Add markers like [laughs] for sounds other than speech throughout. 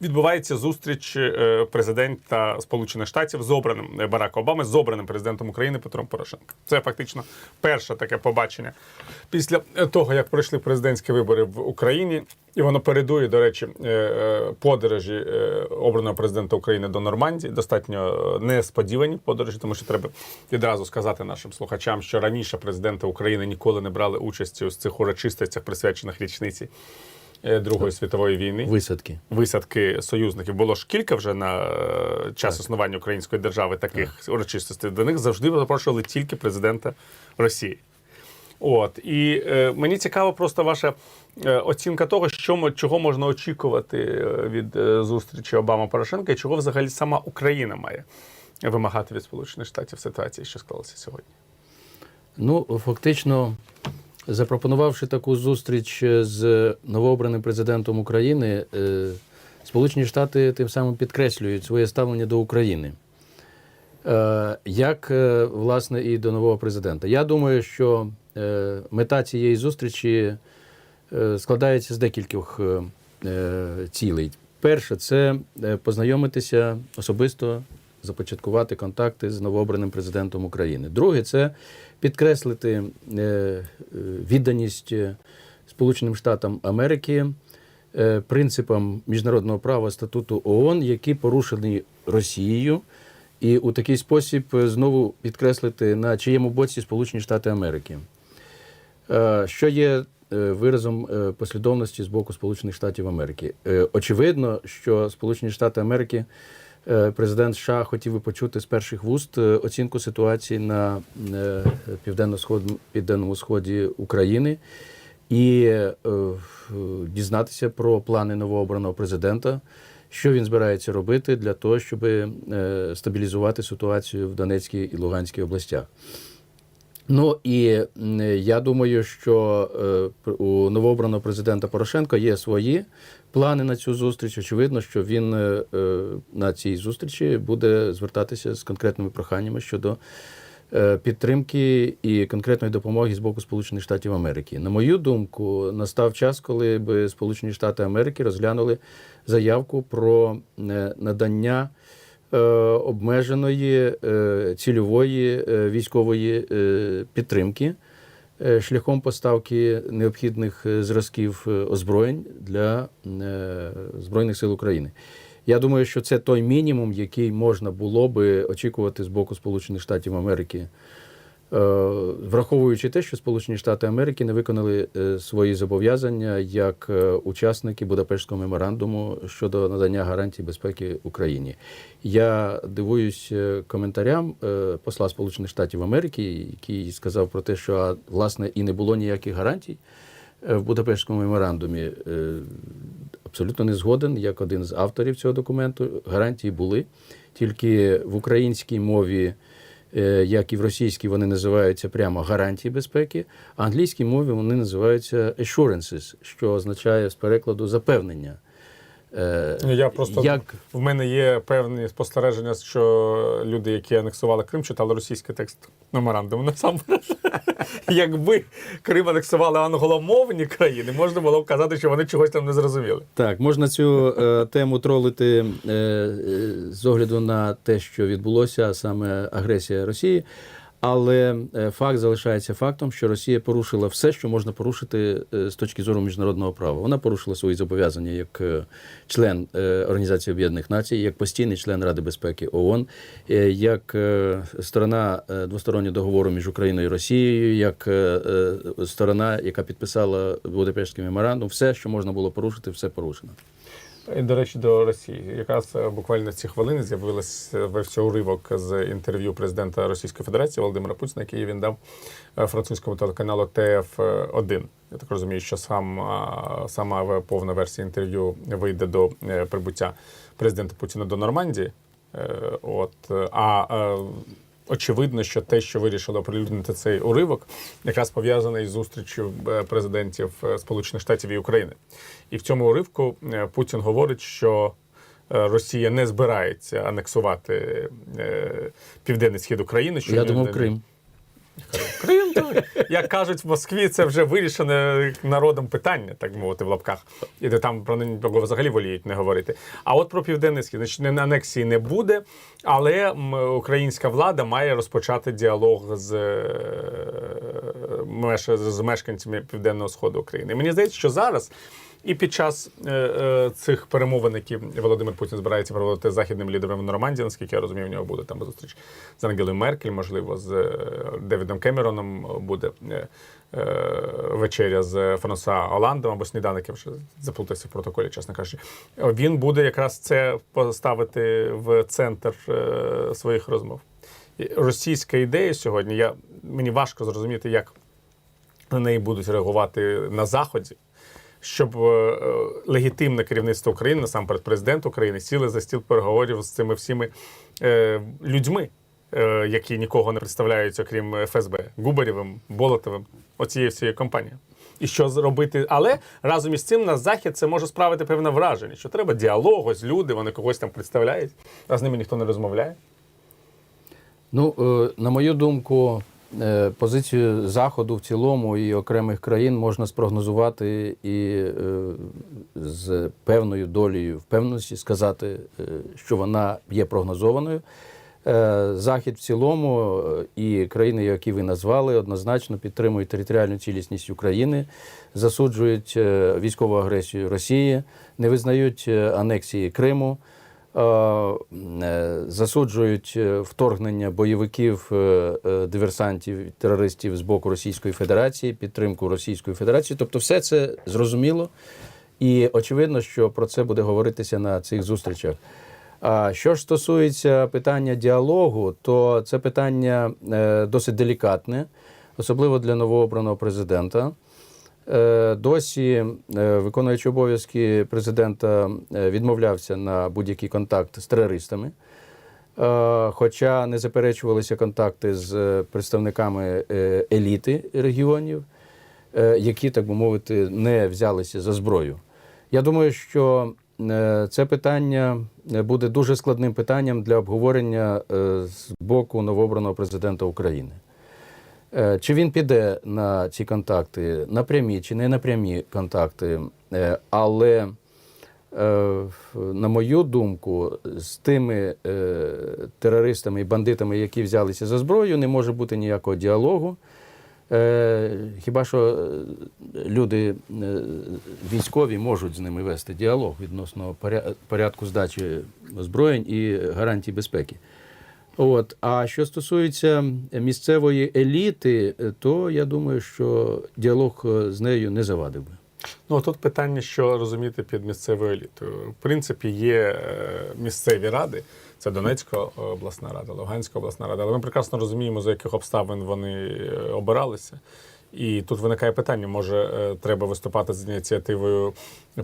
відбувається зустріч е, президента Сполучених Штатів з обраним е, Барака Обами з обраним президентом України Петром Порошенко. Це фактично перше таке побачення після е, того, як пройшли президентські вибори в Україні. І воно передує, до речі, подорожі обраного президента України до Нормандії. Достатньо несподівані подорожі, тому що треба відразу сказати нашим слухачам, що раніше президенти України ніколи не брали участі у цих урочистостях, присвячених річниці Другої світової війни Висадки. висадки союзників. Було ж кілька вже на е, час існування української держави таких урочистостей. До них завжди запрошували тільки президента Росії. От і е, мені цікаво просто ваша е, оцінка того, що чого можна очікувати е, від е, зустрічі Обама Порошенка, і чого взагалі сама Україна має вимагати від Сполучених Штатів ситуації, що склалася сьогодні. Ну, фактично, запропонувавши таку зустріч з новообраним президентом України, е, Сполучені Штати тим самим підкреслюють своє ставлення до України. Е, Як, е, власне, і до нового президента. Я думаю, що е, мета цієї зустрічі е, складається з декількох е, е, цілей. Перше, це е, познайомитися особисто, започаткувати контакти з новообраним президентом України. Друге, це підкреслити е, е, відданість е, Сполученим Штатам Америки принципам міжнародного права статуту ООН, які порушені Росією, і у такий спосіб знову підкреслити, на чиєму боці Сполучені Штати Америки. Що є виразом послідовності з боку Сполучених Штатів Америки. Очевидно, що Сполучені Штати Америки, президент США хотів би почути з перших вуст е, оцінку ситуації на е, південно-сход- південному сході України і е, дізнатися про плани новообраного президента. Що він збирається робити для того, щоб е, стабілізувати ситуацію в Донецькій і Луганській областях? Ну і я думаю, що е, у новообраного президента Порошенка є свої плани на цю зустріч. Очевидно, що він е, е, на цій зустрічі буде звертатися з конкретними проханнями щодо підтримки і конкретної допомоги з боку Сполучених Штатів Америки. На мою думку, настав час, коли би Сполучені Штати Америки розглянули заявку про надання обмеженої е, цільової е, військової е, підтримки е, шляхом поставки необхідних е, зразків е, озброєнь для е, Збройних сил України. Я думаю, що це той мінімум, який можна було би очікувати з боку Сполучених Штатів Америки. Е, Враховуючи те, що Сполучені Штати Америки не виконали е, свої зобов'язання як е, учасники Будапештського меморандуму щодо надання гарантій безпеки Україні, я дивуюсь коментарям посла Сполучених Штатів Америки, який сказав про те, що власне і не було ніяких гарантій в Будапештському меморандумі. Абсолютно не згоден, як один з авторів цього документу. Гарантії були тільки в українській мові як і в російській вони називаються прямо гарантії безпеки, а англійській мові вони називаються assurances, що означає з перекладу запевнення. Е, Я просто як в мене є певні спостереження, що люди, які анексували Крим, читали російський текст меморандуму. Насамперед, [laughs] якби Крим анексували англомовні країни, можна було б казати, що вони чогось там не зрозуміли. Так, можна цю е, тему тролити е, е, з огляду на те, що відбулося, саме агресія Росії. Але е, факт залишається фактом, що Росія порушила все, що можна порушити е, з точки зору міжнародного права. Вона порушила свої зобов'язання як е, член Організації Об'єднаних Націй, як постійний член Ради безпеки ООН, як сторона двостороннього договору між Україною і Росією, як сторона, яка підписала Будапештський меморандум. Все, що можна було порушити, все порушено. І, до речі, до Росії. Якраз е, буквально ці хвилини з'явився вився уривок з інтерв'ю президента Російської Федерації Володимира Путіна, який він дав е, французькому телеканалу ТФ1. Я так розумію, що сам сама повна версія інтерв'ю вийде до е, прибуття президента Путіна до Нормандії. Е, От е, а е, очевидно, що те, що вирішили оприлюднити цей уривок, якраз пов'язаний з зустрічю е, президентів е, Сполучених Штатів і України. І в цьому уривку е, Путін говорить, що Росія не збирається анексувати південний схід України. Що Я думав, Крим. Як кажуть в Москві, це вже вирішене народом питання, так мовити, в лапках. І де там про нього взагалі воліють не говорити. А от про південний схід, значить, не- анексії не буде, але українська влада має розпочати діалог з, е, з мешканцями південного сходу України. Мені здається, що зараз. І під час е, е, цих перемовин, які Володимир Путін збирається проводити з західним лідером в Нормандії, наскільки я розумію, в нього буде там зустріч з Ангелою Меркель, можливо, з е, Девідом Кемероном буде е, е, вечеря з Франсуа Оландом або сніданок, я вже заплутався в протоколі, чесно кажучи. Він буде якраз це поставити в центр е, своїх розмов. Російська ідея сьогодні, я, мені важко зрозуміти, як на неї будуть реагувати на Заході, щоб е, е, легітимне керівництво України, насамперед президент України, сіли за стіл переговорів з цими всіми е, людьми, які нікого не представляють, окрім ФСБ, Губарєвим, Болотовим, оцією всією компанією. І що зробити, але разом із цим на захід це може справити певне враження, що треба діалог, ось люди, вони когось там представляють, а з ними ніхто не розмовляє. Ну, на мою думку, позицію Заходу в цілому і окремих країн можна спрогнозувати і е, з певною долею впевненості сказати, е, що вона є прогнозованою. Е, Захід в цілому е, і країни, які ви назвали, однозначно підтримують територіальну цілісність України, засуджують е, військову агресію Росії, не визнають е, анексії Криму. Е, е, засуджують е, вторгнення бойовиків, диверсантів, терористів з боку Російської Федерації, підтримку Російської Федерації. Тобто, все це зрозуміло, і очевидно, що про це буде говоритися на цих зустрічах. А що ж стосується питання діалогу, то це питання досить делікатне, особливо для новообраного президента. Е, Досі е, виконуючий обов'язки президента е, відмовлявся на будь-який контакт з терористами. Хоча не заперечувалися контакти з представниками еліти регіонів, які, так би мовити, не взялися за зброю. Я думаю, що це питання буде дуже складним питанням для обговорення з боку новообраного президента України. Е, Чи він піде на ці контакти напрямі чи не напрямі контакти, Е, але, е, на мою думку, з тими терористами і бандитами, які взялися за зброю, не може бути ніякого діалогу. Хіба що люди військові можуть з ними вести діалог відносно порядку здачі озброєнь і гарантій безпеки. От. А що стосується місцевої еліти, е, то я думаю, що діалог е, з нею не завадив би. Ну, тут питання, що розуміти під місцевою елітою. В принципі, є е, місцеві ради. Це Донецька обласна рада, Луганська обласна рада. Але ми прекрасно розуміємо, за яких обставин вони обиралися. І тут виникає питання: може, е, треба виступати з ініціативою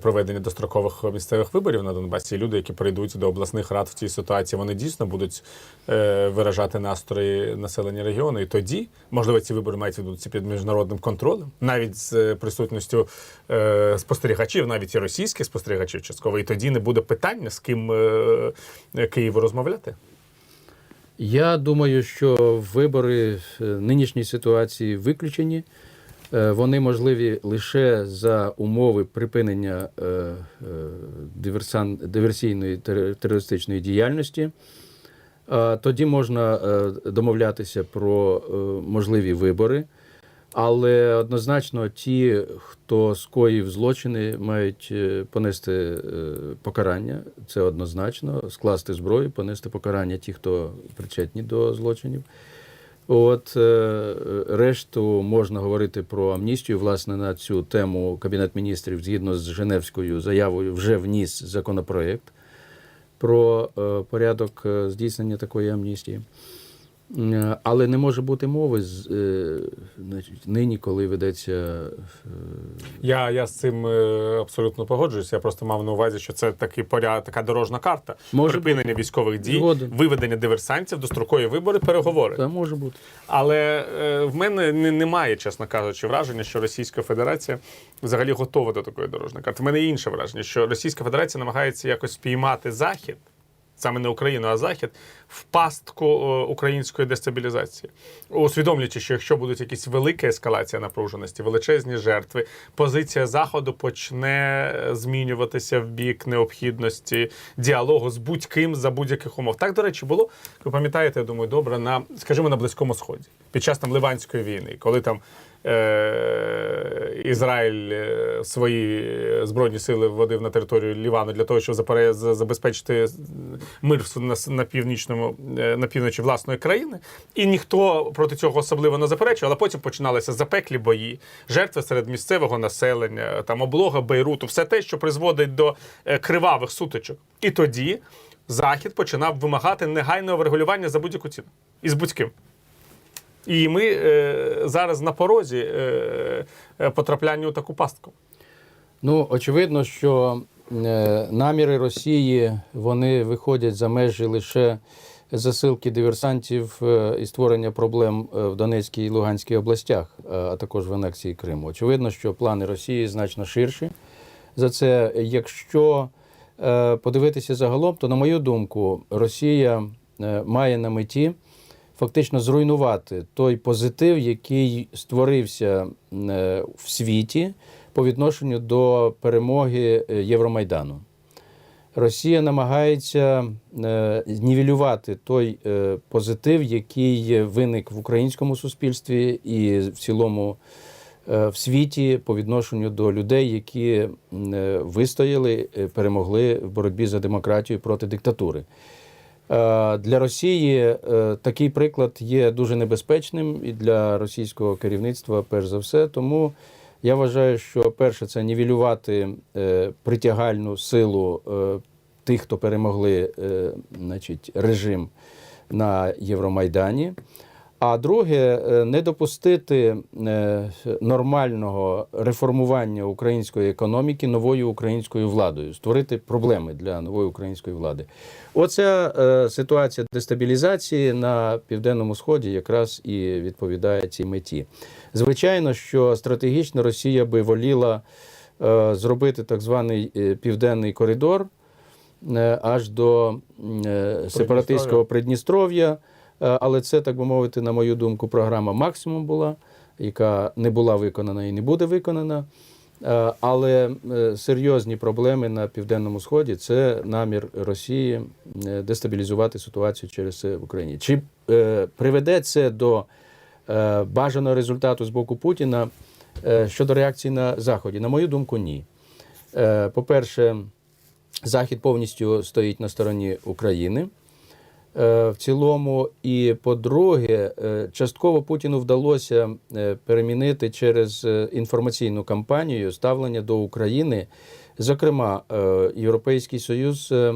проведення дострокових місцевих виборів на Донбасі. Люди, які прийдуть до обласних рад в цій ситуації, вони дійсно будуть е, виражати настрої населення регіону. І тоді, можливо, ці вибори мають відбутися під міжнародним контролем, навіть з е, присутністю спостерігачів, навіть і російських спостерігачів частково. І тоді не буде питання, з ким Києву розмовляти. Я думаю, що вибори в нинішній ситуації виключені. Е, Вони можливі лише за умови припинення е, е, диверсійної терористичної діяльності. Тоді можна домовлятися про можливі вибори. Але однозначно ті, хто скоїв злочини, мають е, понести е, покарання. Це однозначно, скласти зброю, понести покарання ті, хто причетні до злочинів. От е, решту можна говорити про амністію. Власне, на цю тему Кабінет міністрів згідно з Женевською заявою вже вніс законопроект про порядок здійснення такої амністії. Е, Але не може бути мови з, е, нині, коли ведеться е, Я, я з цим абсолютно погоджуюся. Я просто мав на увазі, що це такий поряд, така дорожна карта. Може Припинення військових дій, Згоден. виведення диверсантів, дострокові вибори, переговори. та може бути. Але в мене не, немає, чесно кажучи, враження, що Російська Федерація взагалі готова до такої дорожньої карти. В мене є інше враження, що Російська Федерація намагається якось спіймати Захід саме не Україну, а Захід, в пастку е, української дестабілізації, усвідомлюючи, що якщо будуть якісь велика ескалація напруженості, величезні жертви, позиція заходу почне змінюватися в бік необхідності діалогу з будь-ким за будь-яких умов. Так, до речі, було ви пам'ятаєте, я думаю, добре на скажімо на близькому сході під час там Ливанської війни, коли там. Е, Ізраїль е, свої збройні сили вводив на територію Лівану для того, щоб забезпечити мир на, північному е, на півночі власної країни, і ніхто проти цього особливо не заперечував. Але потім починалися запеклі бої, жертви серед місцевого населення, там облога Бейруту, все те, що призводить до е, кривавих сутичок. І тоді Захід починав вимагати негайного врегулювання за будь-яку ціну і з будь-ким. І ми е, зараз на порозі е, е, потрапляння у таку пастку. Ну, очевидно, що е, наміри Росії вони виходять за межі лише засилки диверсантів е, і створення проблем е, в Донецькій і Луганській областях, е, а також в анексії Криму. Очевидно, що плани Росії значно ширші за це. Якщо е, подивитися загалом, то на мою думку, Росія е, має на меті фактично зруйнувати той позитив, який створився е, в світі по відношенню до перемоги е, Євромайдану. Росія намагається е, нівелювати той позитив, який виник в українському суспільстві і в цілому в світі по відношенню до людей, які вистояли, перемогли в боротьбі за демократію проти диктатури. Е, Для Росії е, такий приклад є дуже небезпечним і для російського керівництва, перш за все. Тому я вважаю, що перше це нівелювати е, притягальну силу тих, хто перемогли значить, режим на Євромайдані. А друге, е, не допустити е, нормального реформування української економіки новою українською владою, створити проблеми для нової української влади. Оця е, ситуація дестабілізації на південному сході якраз і відповідає цій меті. Звичайно, що стратегічно Росія би воліла зробити так званий південний коридор аж до сепаратистського Придністров'я. Е, Але це, так би мовити, на мою думку, програма максимум була, яка не була виконана і не буде виконана. Е, Але е, серйозні проблеми на південному сході це намір Росії дестабілізувати ситуацію через це в Україні. Чи приведе це до бажаного результату з боку Путіна щодо реакції на Заході? На мою думку, ні. По-перше, Захід повністю стоїть на стороні України в цілому. І по-друге, е, частково Путіну вдалося е, перемінити через е, інформаційну кампанію ставлення до України. Зокрема, е, Європейський Союз е,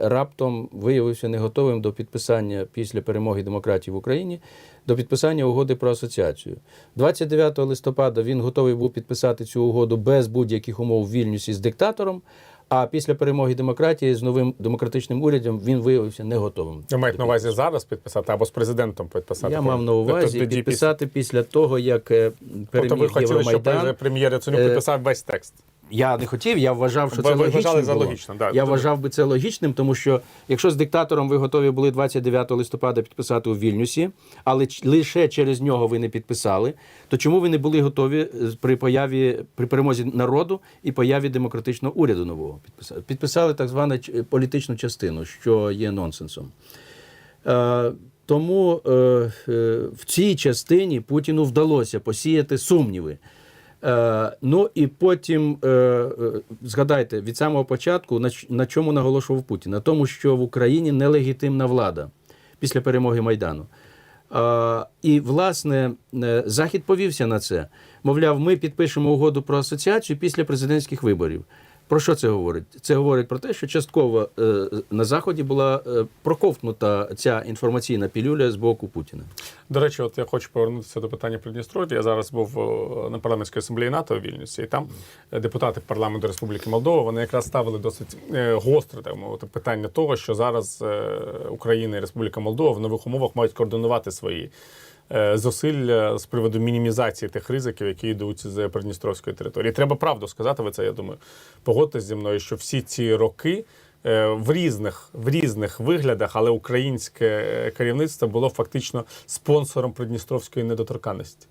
раптом виявився не готовим до підписання після перемоги демократії в Україні до підписання угоди про асоціацію. 29 листопада він готовий був підписати цю угоду без будь-яких умов в Вільнюсі з диктатором. А після перемоги демократії з новим демократичним урядом він виявився не готовим. Ви маєте на увазі зараз підписати або з президентом підписати? Я мав на увазі підписати після того, як переміг Тобто ви хотіли, щоб прем'єр Яценюк Е, підписав весь текст. Я не хотів, я вважав, що Ви- це логічно. за було. логічно, да. Я вважав би це логічним, тому що якщо з диктатором ви готові були 29 листопада підписати у Вільнюсі, але лише через нього ви не підписали, то чому ви не були готові е, при появі при перемозі народу і появі демократичного уряду нового підписати? Підписали так звану політичну частину, що є нонсенсом. Е, Тому е, е, в цій частині Путіну вдалося посіяти сумніви. Е, ну і потім е, е, згадайте від самого початку на, на чому наголошував Путін? На тому, що в Україні нелегітимна влада після перемоги Майдану. Е, і власне е, Захід повівся на це. Мовляв, ми підпишемо угоду про асоціацію після президентських виборів. Про що це говорить? Це говорить про те, що частково е, на заході була е, проковтнута ця інформаційна пілюля з боку Путіна. До речі, от я хочу повернутися до питання Придністров'я. Я зараз був на парламентській асамблеї НАТО у Вільнюсі, і там е, депутати парламенту Республіки Молдова вони якраз ставили досить е, гостре так мовити питання того, що зараз е, Україна і Республіка Молдова в нових умовах мають координувати свої. Е, Зусилля з приводу мінімізації тих ризиків, які йдуть з Придністровської території. Треба правду сказати, ви це, я думаю, погодьтесь зі мною, що всі ці роки е, в різних, в різних виглядах, але українське е, керівництво було фактично спонсором Придністровської недоторканності.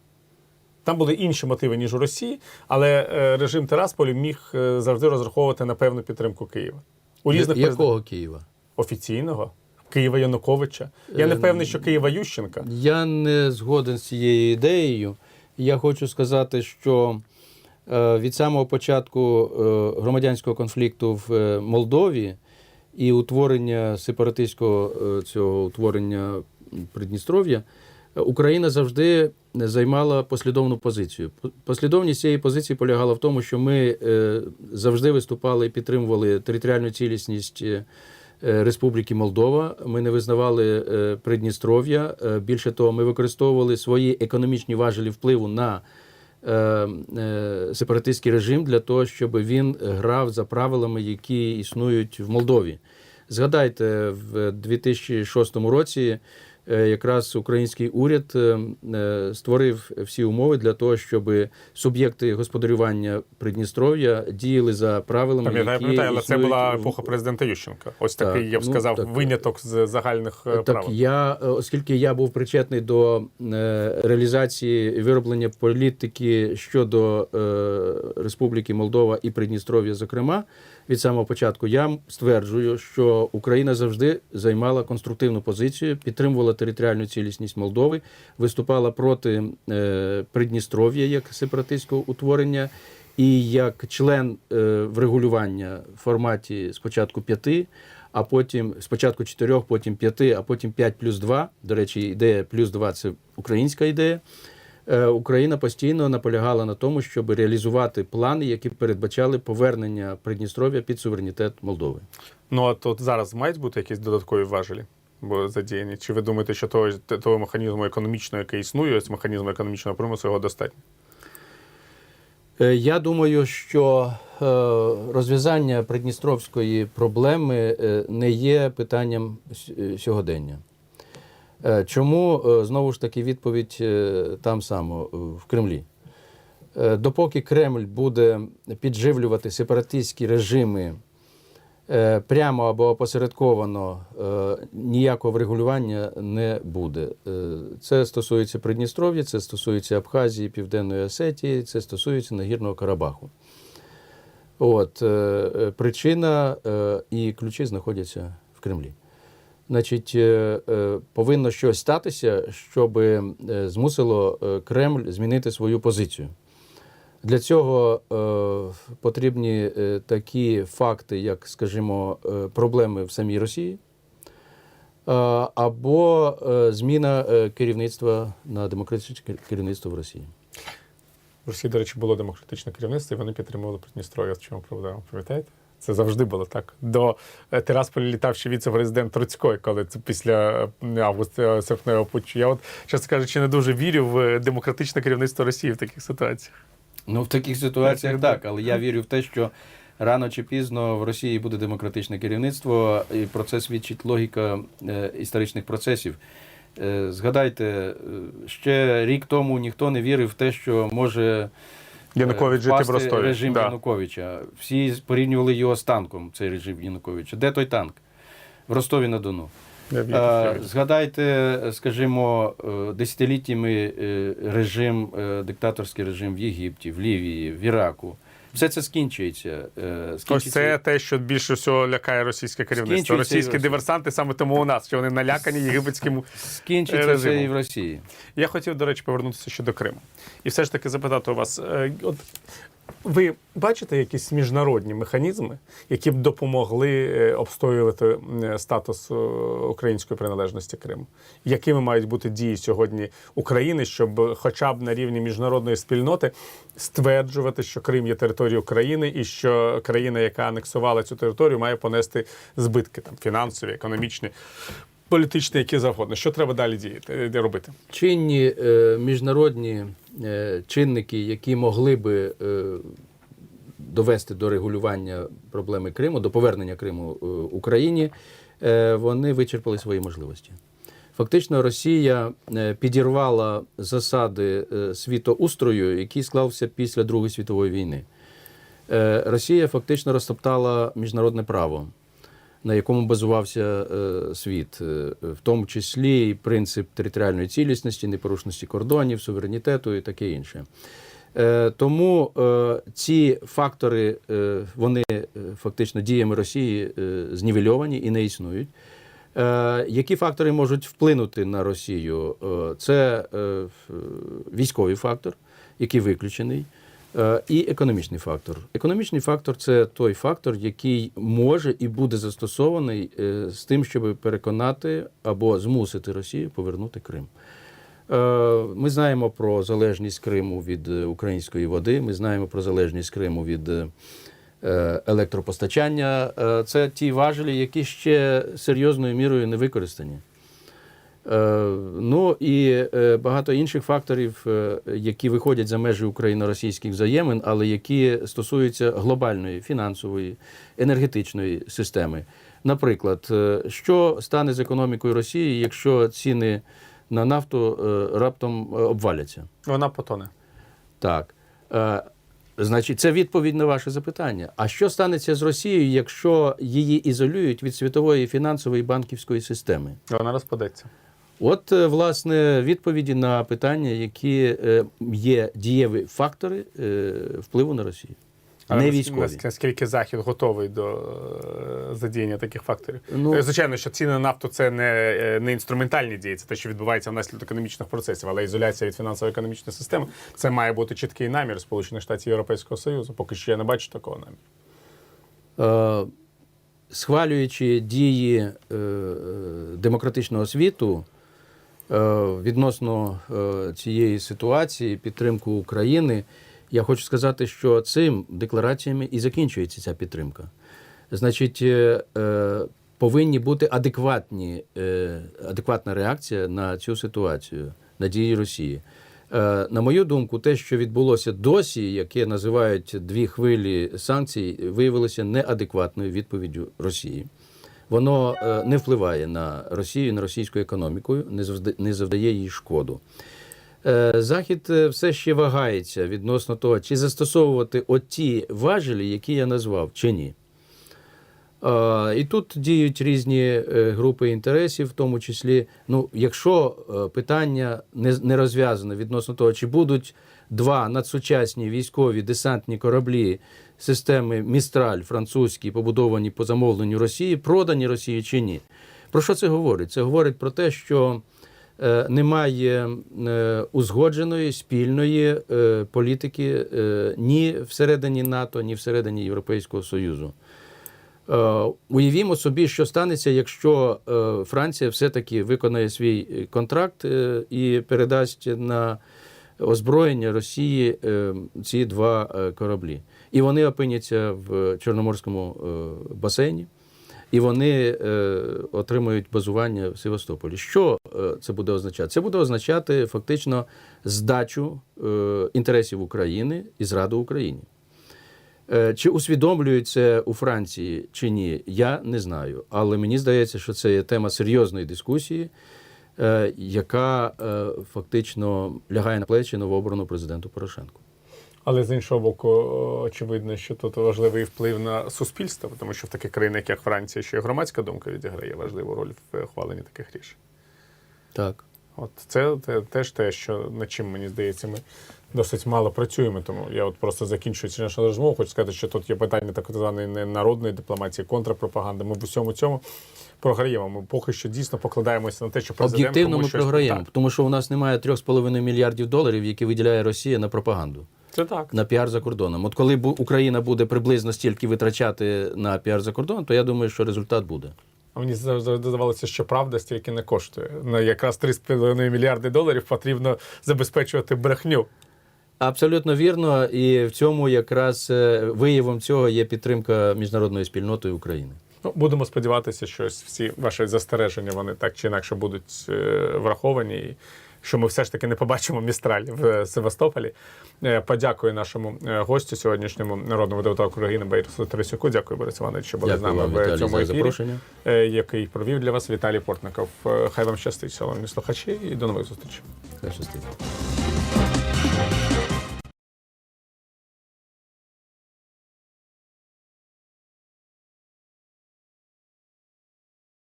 Там були інші мотиви, ніж у Росії, але е, режим Терасполі міг е, завжди розраховувати на певну підтримку Києва. У різних. Якого Києва? офіційного Києва Януковича. Я не Е, впевнений, що Києва Ющенка. Я не згоден з цією ідеєю. Я хочу сказати, що е, від самого початку е, громадянського конфлікту в Молдові і утворення сепаратистського цього утворення Придністров'я, Україна завжди займала послідовну позицію. Послідовність цієї позиції полягала в тому, що ми завжди виступали і підтримували територіальну цілісність. Е, Республіки Молдова. Ми не визнавали е, Придністров'я. Е, Більше того, ми використовували свої економічні важелі впливу на сепаратистський режим для того, щоб він грав за правилами, які існують в Молдові. Згадайте, в 2006 році якраз український уряд е, е, створив всі умови для того, щоб суб'єкти господарювання Придністров'я діяли за правилами, Пам'ятаю, які пам'ятаю, але це була епоха президента Ющенка. Ось Так, такий, я б ну, сказав, так. виняток з загальних е, Так, правил. я, е, оскільки я був причетний до е, реалізації вироблення політики щодо е, Республіки Молдова і Придністров'я, зокрема, від самого початку, я стверджую, що Україна завжди займала конструктивну позицію, підтримувала територіальну цілісність Молдови, виступала проти е, Придністров'я як сепаратистського утворення. І як член е, врегулювання в форматі спочатку п'яти, а потім спочатку чотирьох, потім п'яти, а потім п'ять плюс два. До речі, ідея плюс два це українська ідея. Е, Україна постійно наполягала на тому, щоб реалізувати плани, які передбачали повернення Придністров'я під суверенітет Молдови. Ну а тут зараз мають бути якісь додаткові важелі, бо задіяні. Чи ви думаєте, що того, того механізму економічного, який існує, ось механізму економічного примусу, його достатньо? Е, Я думаю, що е, розв'язання придністровської проблеми не є питанням сьогодення. Е, Чому Е, знову ж таки відповідь е, там само в Кремлі? Допоки Кремль буде підживлювати сепаратистські режими прямо або опосередковано, ніякого врегулювання не буде. Це стосується Придністров'я, це стосується Абхазії, Південної Осетії, це стосується Нагірного Карабаху. От, причина і ключі знаходяться в Кремлі. Значить, е, е, повинно щось статися, щоб е, змусило Кремль змінити свою позицію. Для цього потрібні такі факти, як, скажімо, проблеми в самій Росії, або зміна керівництва на демократичне керівництво в Росії. В Росії, до речі, було демократичне керівництво, і вони підтримували Придністров'я. В чому проблема? Пам'ятаєте? Це завжди було так. До е, Тирасполя літав ще віце-президент Троцький, коли це після е, августа серпневого путчу. Я от, чесно кажучи, не дуже вірю в демократичне керівництво Росії в таких ситуаціях. Ну, в таких ситуаціях так, але я вірю в те, що рано чи пізно в Росії буде демократичне керівництво, і про це свідчить логіка е, історичних процесів. Е, згадайте, е, ще рік тому ніхто не вірив в те, що може е, Янукович жити в Ростові. режим Да. Януковича. Всі порівнювали його з танком, цей режим Януковича. Де той танк? В Ростові на Дону. Е. Згадайте, скажімо, е, десятиліттями е, режим, е, диктаторський режим в Єгипті, в Лівії, в Іраку. Все це скінчується. Е, Ось скінчиться- це те, що більше всього лякає російське керівництво. Російські диверсанти саме тому у нас, що вони налякані єгипетським скінчиться режимом. це і в Росії. Я хотів, до речі, повернутися ще до Криму. І все ж таки запитати у вас: е, от ви бачите якісь міжнародні механізми, які б допомогли е, обстоювати статус е, української приналежності Криму? Якими мають бути дії сьогодні України, щоб, хоча б на рівні міжнародної спільноти, стверджувати, що Крим є територією України, і що країна, яка анексувала цю територію, має понести збитки там фінансові, економічні, політичні, які завгодно. Що треба далі діяти е, робити? Чинні е, міжнародні чинники, які могли би е, довести до регулювання проблеми Криму, до повернення Криму е, Україні, е, вони вичерпали свої можливості. Фактично, Росія е, підірвала засади е, світоустрою, який склався після Другої світової війни. Е, Росія фактично розтоптала міжнародне право. На якому базувався е, світ, е, в тому числі і принцип територіальної цілісності, непорушності кордонів, суверенітету і таке інше. Е, Тому ці фактори вони фактично діями Росії знівельовані і не існують. Які фактори можуть вплинути на Росію? Це військовий фактор, який виключений, і економічний фактор. Економічний фактор це той фактор, який може і буде застосований е, з тим, щоб переконати або змусити Росію повернути Крим. Е, Ми знаємо про залежність Криму від е, української води. Ми знаємо про залежність Криму від е, е, електропостачання. Е, Це ті важелі, які ще серйозною мірою не використані. Е, Ну і е, багато інших факторів, е, які виходять за межі україно-російських взаємин, але які стосуються глобальної фінансової, енергетичної системи. Наприклад, що стане з економікою Росії, якщо ціни на нафту раптом обваляться? Вона потоне. Так. Значить, це відповідь на ваше запитання. А що станеться з Росією, якщо її ізолюють від світової фінансової і банківської системи? Вона розпадеться. От, е, власне, відповіді на питання, які е, є дієві фактори е, впливу на Росію. Але Не військові. Наскільки Захід готовий до задіяння таких факторів? Ну- Звичайно, що ціни на нафту це не, не інструментальні дії, це те, що відбувається внаслідок економічних процесів, але ізоляція від фінансово-економічної системи це має бути чіткий намір Сполучених Штатів Європейського Союзу. Поки що я не бачу такого наміру. Е, схвалюючи дії е, демократичного світу відносно е, цієї ситуації, підтримку України, я хочу сказати, що цим деклараціями і закінчується ця підтримка. Значить, е, е, повинні бути адекватні, е, адекватна реакція на цю ситуацію, на дії Росії. Е, На мою думку, те, що відбулося досі, яке називають дві хвилі санкцій, виявилося неадекватною відповіддю Росії. Воно е, не впливає на Росію, на російську економіку, не завдає їй шкоду. Е, Захід е, все ще вагається відносно того, чи застосовувати оті важелі, які я назвав, чи ні. І тут діють різні групи інтересів, в тому числі, ну, якщо питання не розв'язане відносно того, чи будуть два надсучасні військові десантні кораблі системи Містраль французькі, побудовані по замовленню Росії, продані Росії чи ні. Про що це говорить? Це говорить про те, що е, немає е, узгодженої спільної е, політики ні всередині НАТО, ні всередині Європейського Союзу. Уявімо собі, що станеться, якщо Франція все-таки виконає свій контракт і передасть на озброєння Росії ці два кораблі. І вони опиняться в Чорноморському е, басейні, і вони е, отримають базування в Севастополі. Що е, це буде означати? Це буде означати фактично здачу інтересів України і зраду Україні. Чи усвідомлюють у Франції чи ні, я не знаю. Але мені здається, що це є тема серйозної дискусії, яка фактично лягає на плечі новообраного президенту Порошенку. Але з іншого боку, очевидно, що тут важливий вплив на суспільство, тому що в таких країнах, як Франція, ще й громадська думка відіграє важливу роль в ухваленні таких рішень. Так. От це, те- теж те, що над чим мені здається, ми досить мало працюємо. Тому я от просто закінчуючи нашу розмову, хочу сказати, що тут є питання так званої народної дипломатії, контрпропаганди. Ми в усьому цьому програємо. Ми поки що дійсно покладаємося на те, що президент Об'єктивно ми щось- програємо, Так, тому що у нас немає 3,5 мільярдів доларів, які виділяє Росія на пропаганду. Це так. на піар за кордоном. От коли Україна буде приблизно стільки витрачати на піар за кордоном, то я думаю, що результат буде. А мені здавалося, що правда стільки не коштує. На якраз 3,5 мільярди доларів потрібно забезпечувати брехню. Абсолютно вірно, і в цьому якраз е, виявом цього є підтримка міжнародної спільноти України. Ну, будемо сподіватися, що всі ваші застереження вони так чи інакше будуть е, враховані. Що ми все ж таки не побачимо містраль в Севастополі. Е, Подякую нашому е, гостю сьогоднішньому народному депутату України Борису Тарасюку. Дякую, Борис Іванович, що були з нами вам, в Віталій, цьому ефірі, е, який провів для вас Віталій Портников. Е, Хай вам щастить, шановні слухачі, і до нових зустрічей. Хай щастить.